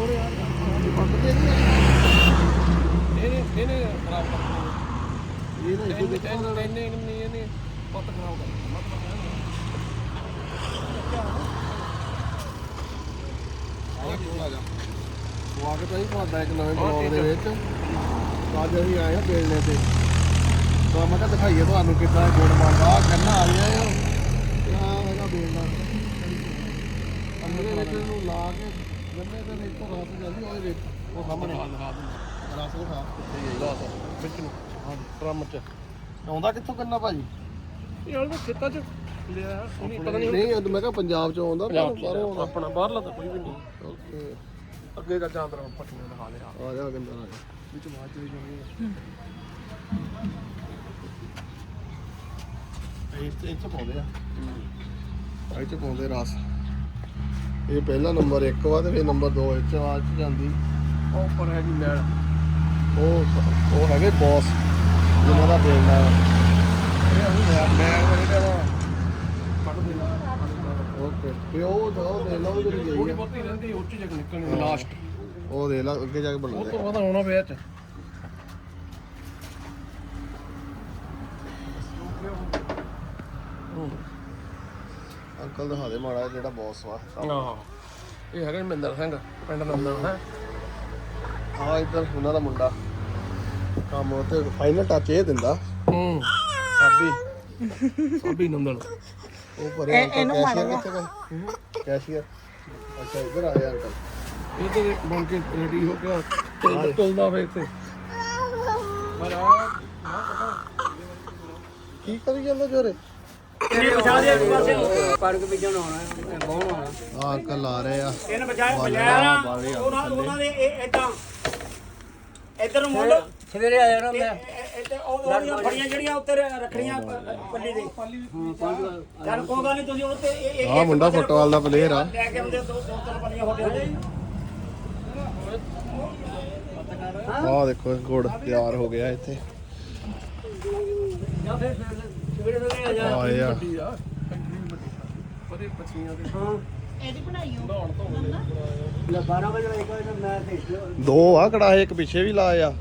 ਹੋਰ ਯਾਰ। ਨਹੀਂ ਇਹਨੇ ਇਹਨੇ ਖਰਾਬ ਕਰ ਇਹ ਨਾ ਇੱਥੇ ਦਿੱਤਾ ਇਹਨੇ ਇਹਨੇ ਇਹਨੇ ਇਹਨੇ ਪੱਤ ਖਰਾਬ ਕਰ ਸਵਾਗਤ ਹੈ। ਜੀ। ਤੁਹਾਡਾ ਇੱਕ ਨਵੇਂ ਬਲੌਗ ਦੇ ਵਿੱਚ। ਅੱਜ ਅਸੀਂ ਆਏ ਹਾਂ ਬੇਲਣੇ ਤੇ। ਤਾਂ ਮੈਂ ਕਿਹਾ ਦਿਖਾਈਏ ਤੁਹਾਨੂੰ ਕਿੱਦਾਂ ਗੁੜ ਬਣਦਾ ਕੰਨਾਂ ਆ ਰਹੀਆਂ ਆ ਹੈਗਾ ਬੇਲਣਾ ਅੰਦਰ ਵਿੱਚ ਨੂੰ ਲਾ ਕੇ ਗੰਨੇ ਦੇ ਵਿੱਚ ਤੋਂ ਰਸ ਜਾਂਦੀ ਉਹਦੇ ਵਿੱਚ ਉਹ ਸਾਹਮਣੇ ਰਸ ਦਿਖਾ ਕਿੱਥੇ ਗਈ। ਰਸ ਵਿੱਚ ਨੂੰ। ਹਾਂ ਡਰਮ ਚ। ਆਉਂਦਾ ਕਿੱਥੋਂ ਕੰਨਾ ਭਾਜੀ? ਇਹ ਵਾਲਾ ਖੇਤਾਂ ਚ। ਲਿਆ ਉਹਨੇ ਪਤਾ ਨਹੀਂ। ਨਹੀਂ ਉਹ ਮੈਂ ਕਿਹਾ ਪੰਜਾਬ ਚੋਂ ਆਉਂਦਾ ਪਰ ਬਾਹਰੋਂ ਆਪਣਾ ਬਾਹਰਲਾ ਤਾਂ ਕੋਈ ਵੀ ਨਹੀਂ। ਓਕੇ। ਅੱਗੇ ਦਾ ਚਾਂਦਰਾ ਪੱਟੀਆਂ ਦਿਖਾ ਲਿਆ। ਆ ਜਾ ਗੰਦਾ ਆ ਜਾ ਵਿੱਚ ਬਾਅਦ ਚਲੀ ਜਾਂਦੀ ਇੱਥੇ ਇੱਥੇ ਪਾਉਂਦੇ ਆ। ਇੱਥੇ ਪਾਉਂਦੇ ਰਸ। ਇਹ ਪਹਿਲਾ ਨੰਬਰ 1 ਵਾ ਤੇ ਫਿਰ ਨੰਬਰ 2 ਇੱਥੇ ਆ ਚ ਜਾਂਦੀ। ਉਹ ਉੱਪਰ ਹੈ ਜੀ ਮੈਲ ਉਹ ਉਹ ਹੈਗੇ ਬੌਸ ਜਿਨ੍ਹਾਂ ਦਾ ਬੇਲਣਾ ਆ ਇਹ ਉਹ ਮੈਲ ਮੈਲ ਵਾਲੇ ਦਾ ਕੱਢ ਦੇਣਾ। ਓਕੇ ਤੇ ਉਹ ਤਾਂ ਉਹ ਦੇ ਲਾ ਉਹ ਜਿਹੜੀ ਗਈ ਥੋੜੀ ਆ। ਬਹੁਤੀ ਰਹਿੰਦੀ ਉੱਚ ਜਗ ਨਿਕਲਣੀ। ਲਾਸਟ ਉਹ ਦੇ ਲਾ ਅੱਗੇ ਜਾ ਕੇ ਉਹ ਬਣਾਉਂਦੇ ਤੋਂ ਬਾਅਦ ਆਉਣਾ ਪਿਆ ਚ। ਅੰਕਲ ਦਿਖਾ ਦੇ ਮਾੜਾ ਜਿਹਾ ਜਿਹੜਾ ਬੌਸ ਵਾ ਹਾਂ ਇਹ ਹੈਗਾ ਮਹਿੰਦਰ ਸਿੰਘ ਪਿੰਡ ਨੰਦਨ ਹੈ ਹਾਂ ਇੱਧਰ ਉਹਨਾਂ ਦਾ ਮੁੰਡਾ। ਕੰਮ ਉੱਤੇ ਫਾਈਨਲ ਟੱਚ ਇਹ ਦਿੰਦਾ। ਹੂੰ ਸਾਬੀ। ਸਾਬੀ ਨੰਦਨ ਉਹ ਪਰੇ ਕੈਸ਼ੀਅਰ ਕਿੱਥੇ ਗਏ? ਕੈਸ਼ੀਅਰ ਅੱਛਾ ਇੱਧਰ ਆ ਯਾਰ ਅੰਕਲ। ਇਹ ਤੇ ਬਣ ਕੇ ਰੈਡੀ ਹੋ ਗਿਆ। ਚੱਲ ਚੱਲਦਾ ਫੇਰ ਇੱਥੇ। ਆ ਪਤਾ। ਕੀ ਕਰੀ ਜਾਂਦਾ ਜੋਰੇ? ਕਣਕ ਬੀਜਣ ਆਉਣਾ ਬਹੁਣ ਆਉਣਾ? ਆ ਅੰਕਲ ਆ ਰਹੇ ਆ। ਇਹਨੇ ਬਚਾਇਆ ਬਜਾਇਆ ਬਾਲੇ ਆ ਉਹਨਾਂ ਉਹਨਾਂ ਦੇ ਇਹ ਇਦਾਂ ਇੱਧਰ ਨੂੰ ਮੁੱਲ। ਸਵੇਰੇ ਆ ਜਾਣਾ ਮੈਂ। ਇੱਥੇ ਉਹ ਉਹਦੀਆਂ ਫੜੀਆਂ ਜਿਹੜੀਆਂ ਉੱਤੇ ਰੱਖਣੀਆਂ ਪੱਲੀ ਦੇ। ਚੱਲ ਕੋਈ ਗੱਲ ਨਹੀਂ ਤੁਸੀਂ ਉੱਤੇ ਇਹ ਇਹ ਆ ਮੁੰਡਾ ਫੁੱਟਬਾਲ ਦਾ ਪਲੇਅਰ ਆ। ਲੈ ਕੇ ਆਉਂਦੇ ਦੋ ਦੋ ਤਿੰਨ ਪੱਲੀਆਂ ਹੋਟੇ ਆ ਦੇਖੋ ਗੁੜ ਤਿਆਰ ਹੋ ਗਿਆ ਇੱਥੇ। ਜਾਂ ਫਿਰ ਸਵੇਰੇ ਸਵੇਰੇ ਆ ਜਾ ਆਏ ਆ ਵੱਡੀ ਆ। ਫੈਕਟਰੀ ਵੀ ਵੱਡੀ ਪਰੇ ਪੱਛੀਆਂ ਦੇ। ਹਾਂ। ਇਹਦੀ ਬਣਾਈ ਹੋ। ਨਹਾਉਣ ਤੋਂ ਹੋਵੇ ਲੈ 12 ਵਜੇ ਇੱਕ ਵਜੇ ਮੈਂ ਭੇਜ ਦਿਓ ਦੋ ਆ ਕੜਾਹੇ ਇੱਕ ਪਿੱਛੇ ਵੀ ਲਾਏ ਆ।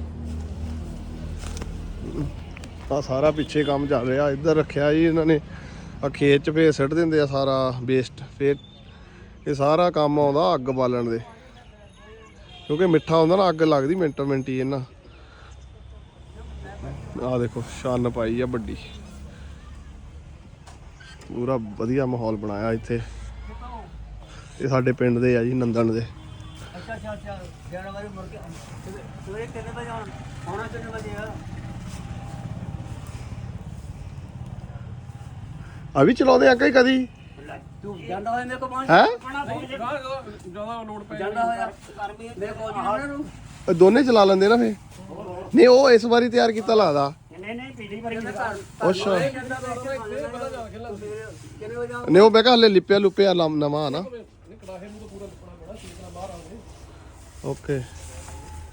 ਆ ਸਾਰਾ ਪਿੱਛੇ ਕੰਮ ਚੱਲ ਰਿਹਾ ਇੱਧਰ ਰੱਖਿਆ ਜੀ ਇਹਨਾਂ ਨੇ। ਆ ਖੇਤ ਚ ਫੇਰ ਸਿੱਟ ਦਿੰਦੇ ਆ ਸਾਰਾ ਵੇਸਟ ਫੇਰ ਇਹ ਸਾਰਾ ਕੰਮ ਆਉਂਦਾ ਅੱਗ ਬਾਲਣ ਦੇ। ਕਿਉਂਕਿ ਮਿੱਠਾ ਹੁੰਦਾ ਨਾ ਅੱਗ ਲੱਗਦੀ ਮਿੰਟੋ ਮਿੰਟ ਹੀ ਇਹਨਾਂ। ਆ ਦੇਖੋ ਛੰਨ ਪਾਈ ਆ ਵੱਡੀ। ਪੂਰਾ ਵਧੀਆ ਮਾਹੌਲ ਬਣਾਇਆ ਇੱਥੇ। ਇਹ ਸਾਡੇ ਪਿੰਡ ਦੇ ਆ ਜੀ ਨੰਦਨ ਦੇ। ਅੱਛਾ ਅੱਛਾ ਅੱਛਾ। 11 ਵਜੇ ਮੁੜ ਕੇ ਸਵੇਰੇ- ਕਿੰਨੇ ਵਜੇ ਆਉਣਾ? ਕਿੰਨੇ ਵਜੇ ਆ? ਆ ਵੀ ਚਲਾਉਂਦੇ ਆ ਕਈ ਕਦੀ? ਤੂੰ ਜਾਂਦਾ ਹੋਇਆ ਮੇਰੇ ਕੋਲ ਪਹੁੰਚ। ਹੈਂ? ਜ਼ਿਆਦਾ ਲੋਡ ਪੈ ਜਾਂਦਾ ਹੋਇਆ। ਕਰ ਵੀ ਮੇਰੇ ਕੋਲ ਦੋਨੇ ਚਲਾ ਲੈਂਦੇ ਨਾ ਫੇ ਨਹੀਂ ਉਹ ਇਸ ਵਾਰੀ ਤਿਆਰ ਕੀਤਾ ਲੱਗਦਾ ਨਹੀਂ ਨਹੀਂ ਪੀੜੀ ਅੱਛਾ। ਨਹੀਂ ਉਹ ਮੈਂ ਕਿਹਾ ਹਲੇ ਲਿਪਿਆ ਲੁਪਿਆ ਲਮ- ਨਵਾਂ ਆ ਨਾ ਨੂੰ ਓਕੇ।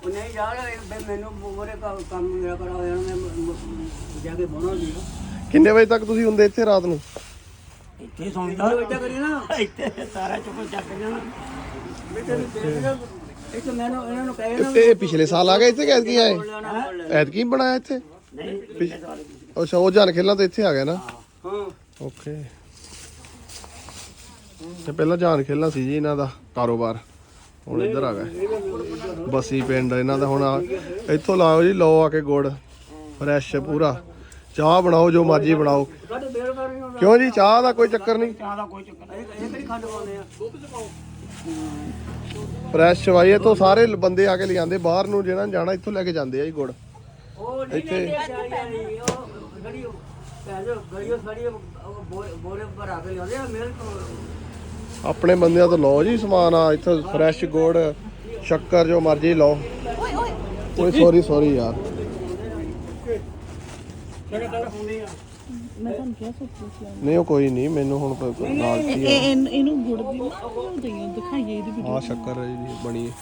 ਉਹ ਨਹੀਂ ਯਾਰ ਇਹ ਬਈ ਮੈਨੂੰ ਮੋਰੇ ਕੰਮ ਮੇਰਾ ਕਰਾ ਹੋਇਆ ਮੈਂ ਮ- ਮ- ਜਾ ਕੇ ਬਣਾ ਲਿਆ ਕਿੰਨੇ ਵਜੇ ਤੱਕ ਤੁਸੀਂ ਹੁੰਦੇ ਇੱਥੇ ਰਾਤ ਨੂੰ? ਇੱਥੇ ਸੌਂਦਾ। ਇੱਥੇ ਕਰੀ ਨਾ। ਇੱਥੇ ਸਾਰਾ ਚੁੱਪ ਚੱਕ ਜਾਣਾ ਇੱਥੇ ਮੈਨੂੰ ਇਹਨਾਂ ਨੂੰ ਕਹਿ ਨਾ ਇਹ ਇਹ ਪਿਛਲੇ ਸਾਲ ਆ ਗਏ ਇੱਥੇ ਕੈਦ ਕੀ ਆਏ? ਲੈਣਾ ਐਤਕੀ ਬਣਾਇਆ ਇੱਥੇ? ਨਹੀਂ ਅੱਛਾ ਉਹ ਜਾਨ ਖੇਲਾਂ ਤਾਂ ਇੱਥੇ ਆ ਗਿਆ ਨਾ? ਹਾਂ। ਓਕੇ। ਤੇ ਪਹਿਲਾਂ ਜਾਨ ਖੇਲਾਂ ਸੀ ਜੀ ਇਹਨਾਂ ਦਾ ਕਾਰੋਬਾਰ। ਹੁਣ ਇੱਧਰ ਆ ਗਏ। ਬਸੀ ਪਿੰਡ ਇਹਨਾਂ ਦਾ ਹੁਣ ਆ- ਇੱਥੋਂ ਲਾਓ ਜੀ ਲਓ ਆ ਕੇ ਗੁੜ। ਫਰੈਸ਼ ਪੂਰਾ। ਚਾਹ ਬਣਾਓ ਜੋ ਮਰਜ਼ੀ ਬਣਾਓ। ਸਾਡੇ ਬੇੜ ਪਰ ਨਹੀਂ ਹੁੰਦਾ ਕਿਉਂ ਜੀ ਚਾਹ ਦਾ ਕੋਈ ਚੱਕਰ ਨਹੀਂ? ਚਾਹ ਦਾ ਕੋਈ ਚੱਕਰ ਨਹੀਂ। ਇਹ ਕਿਹੜੀ ਖੰਡ ਪਾਉਂਦੇ ਆ? ਫਰੈਸ਼ ਵਾਈ ਇੱਥੋਂ ਸਾਰੇ ਬੰਦੇ ਆ ਕੇ ਲਿਆਂਦੇ। ਬਾਹਰ ਨੂੰ ਜਿਹੜਾ ਜਾਣਾ ਇੱਥੋਂ ਲੈ ਕੇ ਜਾਂਦੇ ਆ ਜੀ ਗੁੜ। ਉਹ ਨਹੀਂ ਇੱਥੇ- ਉਹ ਗੜੀ ਪੈਸੇ ਗੜੀ ਸਾਡੀ ਬੋਰੇ ਭਰਾ ਕੇ ਲਿਆਉਂਦੇ ਆ ਮੇਰੇ ਕੋਲ। ਆਪਣੇ ਬੰਦਿਆਂ ਤੋਂ ਲਓ ਜੀ ਸਮਾਨ ਆ ਇੱਥੋਂ ਫਰੈਸ਼ ਗੁੜ ਸ਼ੱਕਰ ਜੋ ਮਰਜ਼ੀ ਲਓ। ਓਏ ਸੌਰੀ ਸੌਰੀ ਯਾਰ। ਮੈਂ ਤੁਹਾਨੂੰ ਕਿਹਾ ਸੀ ਨਹੀਂ ਉਹ ਕੋਈ ਨਹੀਂ ਮੈਨੂੰ ਹੁਣ ਪ- ਨਾਲ ਕੀ ਇਹ ਇਹਨ- ਇਹਨੂੰ ਗੁੜ ਦੀ ਨਾ ਉਹ ਦਈਏ ਦਿਖਾਈਏ ਇਹਦੀ ਵੀਡੀਓ ਆ ਸ਼ੱਕਰ ਜੀ ਬਣੀ ਹੈ।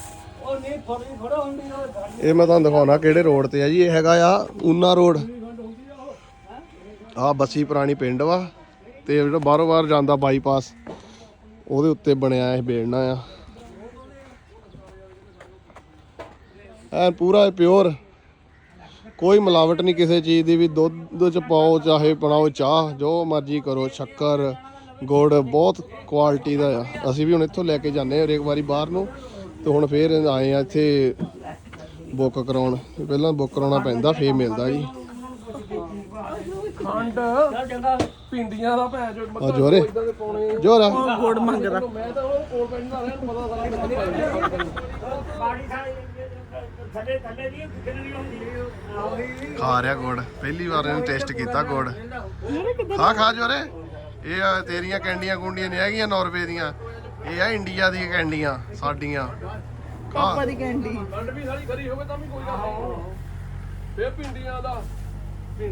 ਇਹ ਮੈਂ ਤੁਹਾਨੂੰ ਦਿਖਾਉਣਾ ਕਿਹੜੇ ਰੋਡ ਤੇ ਆ ਜੀ। ਇਹ ਹੈਗਾ ਆ ਊਨਾ ਰੋਡ। ਆ ਬਸੀ ਪੁਰਾਣੀ ਪਿੰਡ ਵਾ ਤੇ ਜਿਹੜਾ ਬਾਹਰੋਂ ਬਾਹਰ ਜਾਂਦਾ ਬਾਈਪਾਸ, ਉਹਦੇ ਉੱਤੇ ਬਣਿਆ ਇਹ ਬੇੜਨਾ ਆ। ਐ ਪੂਰਾ ਪਿਓਰ। ਕੋਈ ਮਿਲਾਵਟ ਨਹੀਂ ਕਿਸੇ ਚੀਜ਼ ਦੀ ਵੀ, ਦੁੱਧ ਚ ਪਾਓ, ਚਾਹੇ ਬਣਾਓ ਚਾਹ, ਜੋ ਮਰਜ਼ੀ ਕਰੋ, ਸ਼ੱਕਰ, ਗੁੜ, ਬਹੁਤ ਕੁਆਲਿਟੀ ਦਾ ਆ। ਅਸੀਂ ਵੀ ਹੁਣ ਇੱਥੋਂ ਲੈ ਕੇ ਜਾਂਦੇ ਹਾਂ ਹਰੇਕ ਵਾਰੀ ਬਾਹਰ ਨੂੰ। ਤੇ ਹੁਣ ਫੇਰ ਆਏ ਆ ਇੱਥੇ ਬੁੱਕ ਕਰਾਉਣ। ਪਹਿਲਾਂ ਬੁੱਕ ਕਰਾਉਣਾ ਪੈਂਦਾ ਫੇਰ ਮਿਲਦਾ ਜੀ। ਖੰਡ ਪਿੰਡੀਆਂ ਦਾ ਭੈ ਜੋ ਆ ਜੋਰੇ। ਇਦਾਂ ਦੇ ਪਾਉਣੇ। ਜੋਰਾ। ਗੁੜ ਮੰਗਦਾ। ਮੈਂ ਤਾਂ ਉਹ ਕੋਲ ਪੈਂਦਾ ਰਿਹਾ ਪਤਾ ਸਾਰਾ ਕਿੱਥੇ ਪਾਈ ਪਾਣੀ ਥੱਲੇ ਥੱਲੇ ਦੀ ਕਿੰਨੀ ਹੁੰਦੀ ਖਾ ਰਿਹਾ ਗੁੜ। ਪਹਿਲੀ ਵਾਰ ਇਹਨੇ ਟੇਸਟ ਕੀਤਾ ਗੁੜ। ਖਾ ਖਾ ਜੋਰੇ। ਇਹ ਤੇਰੀਆਂ ਕੈਂਡੀਆਂ ਗੁੰਡੀਆਂ ਨਹੀਂ ਹੈਗੀਆਂ ਨਾਰਵੇ ਦੀਆਂ। ਇਹ ਆ ਇੰਡੀਆ ਦੀਆਂ ਕੈਂਡੀਆਂ ਸਾਡੀਆਂ। ਖਾ ਦੀ ਕੈਂਡੀ। ਖੰਡ ਵੀ ਸਾਰੀ ਖਰੀ ਹੋਵੇ ਤਾਂ ਵੀ ਕੋਈ ਗੱਲ ਨਹੀਂ। ਫੇਰ ਪਿੰਡੀਆਂ ਦਾ ਫਿਰ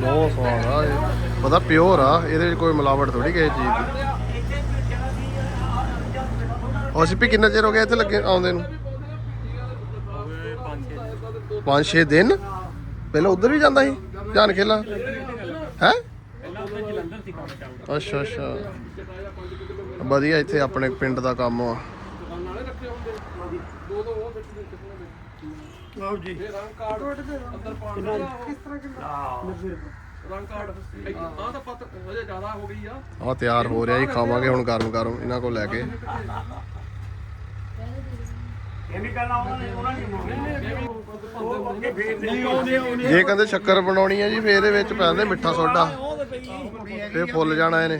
ਬਹੁਤ ਸਵਾਦ ਆ ਇਹ। ਪਤਾ ਪਿਓਰ ਆ ਇਹਦੇ ਵਿੱਚ ਕੋਈ ਮਿਲਾਵਟ ਥੋੜੀ ਕਿਸੇ ਚੀਜ਼ ਦੀ। ਉਹ ਸਿੱਪੀ ਕਿੰਨਾ ਚਿਰ ਹੋ ਗਿਆ ਇੱਥੇ ਲੱਗੇ ਆਉਂਦੇ ਨੂੰ? 5-6 ਦਿਨ? ਪਹਿਲਾਂ ਉਧਰ ਵੀ ਜਾਂਦਾ ਸੀ ਜਾਨ ਖੇਲਾ? ਹੈ? ਅੱਛਾ ਅੱਛਾ। ਵਧੀਆ ਇੱਥੇ ਆਪਣੇ ਪਿੰਡ ਦਾ ਕੰਮ ਆ। ਨਾਲੇ ਰੱਖੇ ਹੁੰਦੇ ਦੋ ਦੋ ਉਹ ਵਿੱਚ ਦੇ ਕਿੰਨੇ ਆਓ ਜੀ। ਦੇ ਰੰਗ ਕਾਰਡ ਅੰਦਰ ਪਾਉਣਾ ਕਿਸ ਤਰ੍ਹਾਂ ਕਿੰਨਾ ਰੰਗ ਕਾਰਡ ਆ ਤਾਂ ਪਤ ਹਜੇ ਜ਼ਿਆਦਾ ਹੋ ਗਈ ਆ ਆ ਤਿਆਰ ਹੋ ਰਿਹਾ ਜੀ ਖਾਵਾਂਗੇ ਹੁਣ ਗਰਮ ਗਰਮ ਇਹਨਾਂ ਕੋਲ ਲੈ ਕੇ। ਇਹ ਕਰਨਾ ਉਹਨਾਂ ਨੇ ਉਹਨਾਂ ਜੇ ਕਹਿੰਦੇ ਸ਼ੱਕਰ ਬਣਾਉਣੀ ਹੈ ਜੀ ਫੇਰ ਇਹਦੇ ਵਿੱਚ ਪੈਂਦੇ ਮਿੱਠਾ ਸੋਡਾ। ਫੇਰ ਫੁੱਲ ਜਾਣਾ ਇਹਨੇ।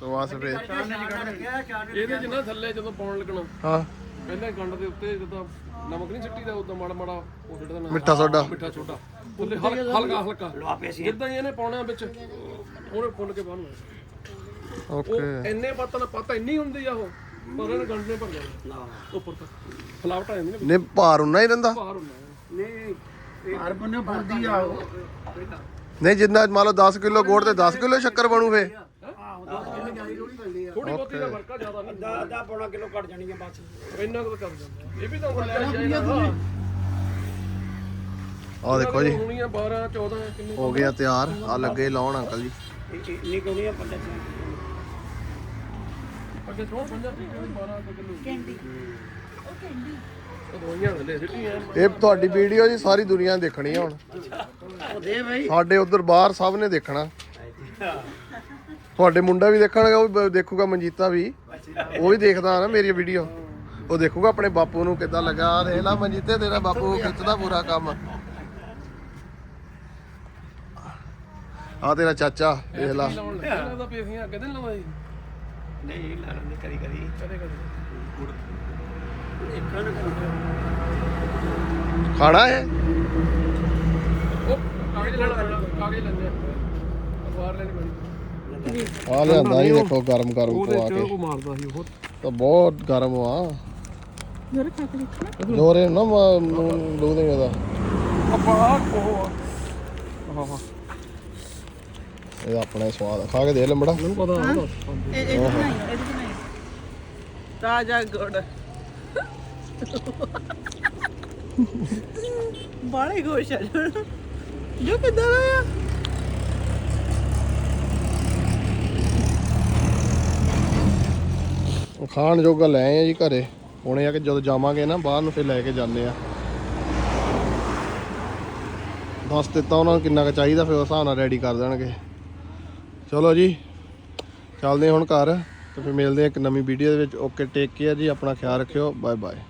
ਤੋਂ ਬਸ ਫੇਰ। ਇਹਦੇ ਚ ਨਾ ਥੱਲੇ ਜਦੋਂ ਪਾਉਣ ਲੱਗਣਾ ਹਾਂ। ਪਹਿਲਾਂ ਗੰਡ ਦੇ ਉੱਤੇ ਜਦੋਂ ਨਮਕ ਨਹੀਂ ਦਾ ਉਦੋਂ ਮਾੜਾ ਮਾੜਾ ਉਹ ਮਿੱਠਾ ਸੋਡਾ। ਮਿੱਠਾ ਛੋਟਾ ਉਹਦੇ ਹਲਕਾ ਹਲਕਾ। ਜਿੱਦਾਂ ਹੀ ਇਹਨੇ ਪਾਉਣਾ ਵਿੱਚ ਉਹਨੇ ਫੁੱਲ ਕੇ ਪਾਉਣਾ ਓਕੇ। ਇੰਨੇ ਪੱਤਾ ਨਾ ਪੱਤਾ ਇੰਨੀ ਹੁੰਦੀ ਆ ਉਹ। ਪਰ ਇਹਨੇ ਗੰਡ ਨੇ ਭਰ ਜਾਣਾ ਉੱਪਰ ਤੱਕ। ਫਲਾਵਟ ਆ ਜਾਂਦੀ ਨੇ ਨੇ ਭਾਰ ਉਨਾ ਹੀ ਰਹਿੰਦਾ। ਬਾਹਰ ਹੁੰਦਾ ਨਹੀਂ ਹਰ ਬੰਨੇ ਫੁੱਲਦੀ ਆ ਨਹੀਂ ਜਿੰਨਾ ਮੰਨ ਲਓ 10 ਕਿਲੋ ਗੁੜ ਤੇ 10 ਕਿਲੋ ਸ਼ੱਕਰ ਬਣੂ ਫੇ। ਥੋੜੀ ਬਹੁਤੀ ਦਾ ਵਰਕਾ ਜ਼ਿਆਦਾ ਨਹੀਂ ਦਾ ਦਾ ਪੌਣਾ ਕਿਲੋ ਕੱਟ ਜਾਣੀ ਆ ਬਸ ਇੰਨਾ ਕੁ ਤਾਂ ਕਰ ਜਾਂਦਾ। ਇਹ ਵੀ ਤਾਂ ਲੈ ਜਾਈਦਾ ਆਹ ਦੇਖੋ ਜੀ। ਹੋਣੀ ਆ 12 14 ਕਿੰਨੇ ਹੋ ਗਿਆ ਤਿਆਰ। ਆ ਲੱਗੇ ਲਾਉਣ ਅੰਕਲ ਜੀ। ਇੰਨੀ ਕੋਣੀ ਆ ਪੰਜ ਅੱਗੇ ਛੋੜ 50 12 ਕਿਲੋ ਕੈਂਡੀ। ਉਹ ਕੈਂਡੀ। ਸਿੱਟੀਆਂ ਇਹ ਤੁਹਾਡੀ ਵੀਡੀਓ ਜੀ ਸਾਰੀ ਦੁਨੀਆ ਨੇ ਦੇਖਣੀ ਆ ਹੁਣ। ਉਹ ਦੇ ਬਈ ਸਾਡੇ ਉਧਰ ਬਾਹਰ ਸਭ ਨੇ ਦੇਖਣਾ। ਤੁਹਾਡੇ ਮੁੰਡਾ ਵੀ ਦੇਖਣਗਾ ਉਹ ਦੇਖੂਗਾ ਮਨਜੀਤਾ ਵੀ। ਉਹ ਵੀ ਦੇਖਦਾ ਨਾ ਮੇਰੀ ਵੀਡੀਓ। ਉਹ ਦੇਖੂਗਾ ਆਪਣੇ ਬਾਪੂ ਨੂੰ ਕਿੱਦਾਂ ਲੱਗਾ। ਦੇਖ ਲਾ ਮਨਜੀਤੇ ਤੇਰਾ ਬਾਪੂ ਖਿੱਚਦਾ ਪੂਰਾ ਕੰਮ। ਆ ਤੇਰਾ ਚਾਚਾ ਦੇਖ ਲਾ। ਨਹੀਂ ਲਾਉਂਦਾ ਜੀ ਨਹੀਂ ਲੜਨ ਕਰੀ ਕਰੀ ਕਦੇ। ਕਦੇ ਇੱਕ ਨਾ ਖਾਣਾ ਹੈ? ਉਹ ਕਾਗਜ਼ ਲੈਣਾ ਕਾਗਜ਼ ਲੈਣੇ ਆ। ਅਖਬਾਰ ਲੈਣੀ ਪੈਣੀ ਆ ਲਿਆਂਦਾ ਜੀ ਦੇਖੋ ਗਰਮ ਗਰਮ ਪਵਾ ਕੇ। ਉਹ ਮਾਰਦਾ ਸੀ ਉਹ। ਤਾਂ ਬਹੁਤ ਗਰਮ ਆ। ਜਰਾ ਖਾ ਕੇ ਦੇਖਣਾ ਜੋਰੇ ਨਾ ਲੂ ਦੇ ਦਾ ਆਪਾਂ ਉਹ ਆ। ਹਾਂ ਹਾਂ ਇਹ ਆਪਣਾ ਹੀ ਸਵਾਦ ਆ। ਖਾ ਕੇ ਦੇ ਲੰਬੜਾ ਮੈਨੂੰ ਪਤਾ ਆ ਇਹ ਇਹ ਬਣਾਈ ਇਹ ਬਣਾਈ। ਤਾਜ਼ਾ ਗੁੜ। ਬਾਲੇ ਆ ਜੋ ਕਿੱਦਾਂ ਆ? ਖਾਣ ਜੋਗਾ ਲੈ ਆਏ ਆ ਜੀ ਘਰੇ। ਹੁਣੇ ਆ ਕਿ ਜਦੋਂ ਜਾਵਾਂਗੇ ਨਾ ਬਾਹਰ ਨੂੰ ਫਿਰ ਲੈ ਕੇ ਜਾਂਦੇ ਆ। ਦੱਸ ਦਿੱਤਾ ਉਹਨਾਂ ਨੂੰ ਕਿੰਨਾ ਕੁ ਚਾਹੀਦਾ ਫਿਰ ਉਸ ਹਿਸਾਬ ਨਾਲ ਰੈਡੀ ਕਰ ਦੇਣਗੇ। ਚਲੋ ਜੀ, ਚੱਲਦੇ ਹਾਂ ਹੁਣ ਘਰ, ਤੇ ਫਿਰ ਮਿਲਦੇ ਆ ਇੱਕ ਨਵੀਂ ਵੀਡੀਓ ਦੇ ਵਿੱਚ। ਓਕੇ ਟੇਕ ਕੇਅਰ ਜੀ, ਆਪਣਾ ਖਿਆਲ ਰੱਖਿਓ। Bye bye